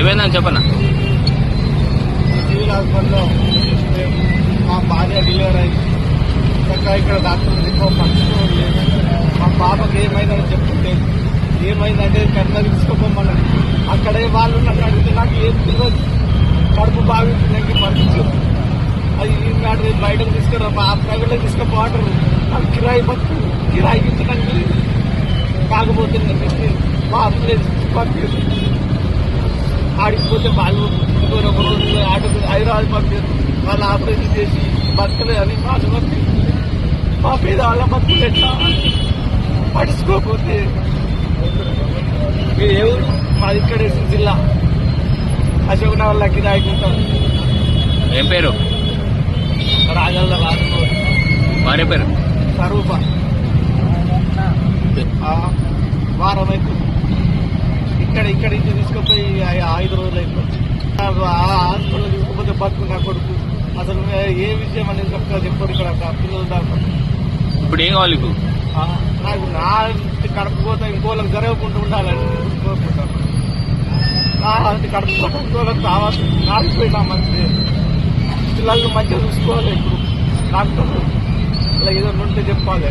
ఏమైందని చెప్పనా? సివిల్ హాస్పిటల్లో మా భార్య డెలివరీ అయింది ఇక్కడ డాక్టర్ ఎక్కువ పట్టించుకోవడం లేదు మా పాపకి ఏమైందని చెప్తుంటే ఏమైందంటే కర్ణ తీసుకోపోమని అక్కడే వాళ్ళు నన్ను అడిగితే నాకు ఏం తెలియదు కడుపు బాగుంటుందని పంపించు అది నాడు బయటకు తీసుకురా మా ప్రైవేట్లో తీసుకుపోవటరు నాకు కిరాయి పట్టు. కిరాయి ఇచ్చడానికి కాకపోతుంది మా అంబులెన్స్ పంపించు ఆడిపోతే వాళ్ళు ఇంకొక ఒక రోజు ఆటో హైదరాబాద్ పంపారు వాళ్ళు ఆపరేషన్ చేసి బతకలే అని వాళ్ళు పంపి మా మీద వాళ్ళ బతుకులు ఎట్లా పడుచుకోకపోతే మీరు ఎవరు మాది ఇక్కడ జిల్లా. అశోక్ నగర్ లక్కి దాకుంటాం ఏం పేరు? రాగల రాజు భార్య పేరు? స్వరూప వారం అవుతుంది ఇక్కడ ఇక్కడ నుంచి తీసుకుపోయి హాస్పిటల్ తీసుకుపోతే బతుకు నా కొడుకు. అసలు ఏ విషయం అనేది చెప్తా చెప్పారు ఇక్కడ పిల్లలు దాకా. ఇప్పుడు ఏం కావాలి నీకు? నా కడుపుకోత ఇంకోళ్ళకి జరగకుండా ఉండాలని కోరుకుంటాను నా అది కడుపుకోత ఇంకోళ్ళకి కావాలి. నాడిపోయినా మంచి పిల్లల్ని మంచిగా చూసుకోవాలి ఇప్పుడు. డాక్టర్. ఇలా ఏదో ఉంటే చెప్పాలి.